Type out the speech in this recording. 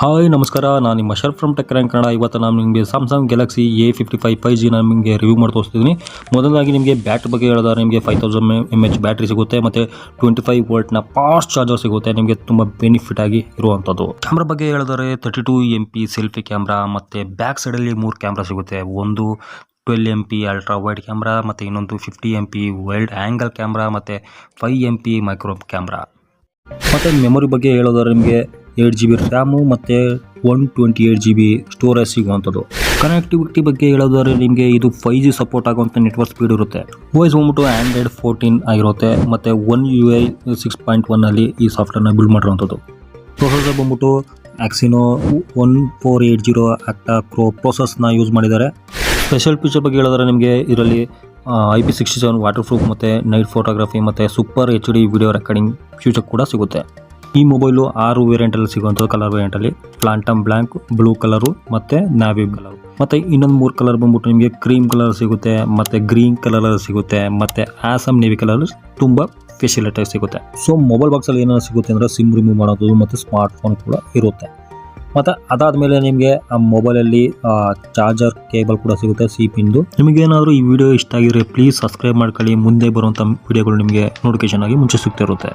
Hi, ನಮಸ್ಕಾರ. ನಾನು ನಿಮ್ಮ ಶರ್ಫ್ ಫ್ರಮ್ ಟೆಕ್ ರ್ಯಾಂಕ್ ಕನ್ನಡ. ಇವತ್ತು ನಾನು ನಿಮಗೆ Samsung Galaxy A fifty five five G ನಾನು ನಿಮಗೆ ರಿವ್ಯೂ ಮಾಡಿ ತೋರಿಸ್ತಿದ್ದೀನಿ ಮೊದಲಾಗಿ ನಿಮಗೆ ಬ್ಯಾಟ್ ಬಗ್ಗೆ ಹೇಳಿದ್ರೆ ನಿಮಗೆ five thousand M H battery ಸಿಗುತ್ತೆ, ಮತ್ತು ಟ್ವೆಂಟಿ ಫೈವ್ ವೋಲ್ಟ್ನ ಫಾಸ್ಟ್ ಚಾರ್ಜರ್ ಸಿಗುತ್ತೆ, ನಿಮಗೆ ತುಂಬ ಬೆನಿಫಿಟ್ ಆಗಿ ಇರುವಂಥದ್ದು. ಕ್ಯಾಮ್ರಾ ಬಗ್ಗೆ ಹೇಳಿದರೆ thirty two M P selfie camera ಮತ್ತು ಬ್ಯಾಕ್ ಸೈಡಲ್ಲಿ ಮೂರು ಕ್ಯಾಮ್ರಾ ಸಿಗುತ್ತೆ. ಒಂದು twelve M P ultra wide camera ಮತ್ತು ಇನ್ನೊಂದು fifty M P wild angle camera ಮತ್ತು five M P micro camera ಮತ್ತು ಮೆಮೊರಿ ಬಗ್ಗೆ ಹೇಳೋದಾದ್ರೆ ನಿಮಗೆ ಏಟ್ ಜಿ ಬಿ ರ್ಯಾಮು ಮತ್ತು one twenty eight G B storage ಸಿಗುವಂಥದ್ದು. ಕನೆಕ್ಟಿವಿಟಿ ಬಗ್ಗೆ ಹೇಳೋದಾದ್ರೆ ನಿಮಗೆ ಇದು ಫೈ ಜಿ ಸಪೋರ್ಟ್ ಆಗುವಂಥ ನೆಟ್ವರ್ಕ್ ಸ್ಪೀಡ್ ಇರುತ್ತೆ. ವಾಯ್ಸ್ ಬಂದ್ಬಿಟ್ಟು ಆ್ಯಂಡ್ರಾಯ್ಡ್ ಫೋರ್ಟೀನ್ ಆಗಿರುತ್ತೆ, ಮತ್ತು one U I six point ಒನ್ನಲ್ಲಿ ಈ ಸಾಫ್ಟ್ವೇರ್ನ ಬಿಲ್ಡ್ ಮಾಡಿರುವಂಥದ್ದು. ಪ್ರೊಸೆಸರ್ ಬಂದ್ಬಿಟ್ಟು Exynos one four eight zero octa core ಪ್ರೊಸೆಸ್ನ use ಮಾಡಿದ್ದಾರೆ. ಸ್ಪೆಷಲ್ ಫೀಚರ್ ಬಗ್ಗೆ ಹೇಳಿದ್ರೆ ನಿಮಗೆ ಇದರಲ್ಲಿ I P sixty seven waterproof ಮತ್ತು ನೈಟ್ ಫೋಟೋಗ್ರಫಿ ಮತ್ತು super H D video recording future ಕೂಡ ಸಿಗುತ್ತೆ. ಈ ಮೊಬೈಲು ಆರು ವೇರಿಯಂಟಲ್ಲಿ ಸಿಗುವಂಥದ್ದು ಕಲರ್ ವೇರಿಯಂಟಲ್ಲಿ ಪ್ಲಾಂಟಮ್ ಬ್ಲ್ಯಾಂಕ್ ಬ್ಲೂ ಕಲರು ಮತ್ತು ನಾವಿ ಕಲರ್ ಮತ್ತು ಇನ್ನೊಂದು ಮೂರು ಕಲರ್ ಬಂದ್ಬಿಟ್ಟು ನಿಮಗೆ ಕ್ರೀಮ್ ಕಲರ್ ಸಿಗುತ್ತೆ, ಮತ್ತು ಗ್ರೀನ್ ಕಲರ್ ಸಿಗುತ್ತೆ, ಮತ್ತು ಆಸಮ್ ನೇವಿ ಕಲರ್ ತುಂಬ ಫೆಸಿಲಿಟಿ ಸಿಗುತ್ತೆ. ಸೊ ಮೊಬೈಲ್ ಬಾಕ್ಸಲ್ಲಿ ಏನಾದ್ರು ಸಿಗುತ್ತೆ ಅಂದರೆ ಸಿಮ್ ರಿಮೂವ್ ಮಾಡೋದು ಮತ್ತು ಸ್ಮಾರ್ಟ್ ಫೋನ್ ಕೂಡ ಇರುತ್ತೆ. ಮತ್ತು ಅದಾದ್ಮೇಲೆ ನಿಮಗೆ ಆ ಮೊಬೈಲಲ್ಲಿ ಚಾರ್ಜರ್ ಕೇಬಲ್ ಕೂಡ ಸಿಗುತ್ತೆ ಸಿ ಪಿಂದು ನಿಮಗೇನಾದರೂ ಈ ವಿಡಿಯೋ ಇಷ್ಟ ಆಗಿದ್ರೆ ಪ್ಲೀಸ್ ಸಬ್ಸ್ಕ್ರೈಬ್ ಮಾಡ್ಕೊಳ್ಳಿ. ಮುಂದೆ ಬರುವಂಥ ವಿಡಿಯೋಗಳು ನಿಮಗೆ ನೋಟಿಫಿಕೇಶನ್ ಆಗಿ ಮುಂಚೆ ಸಿಗ್ತಿರುತ್ತೆ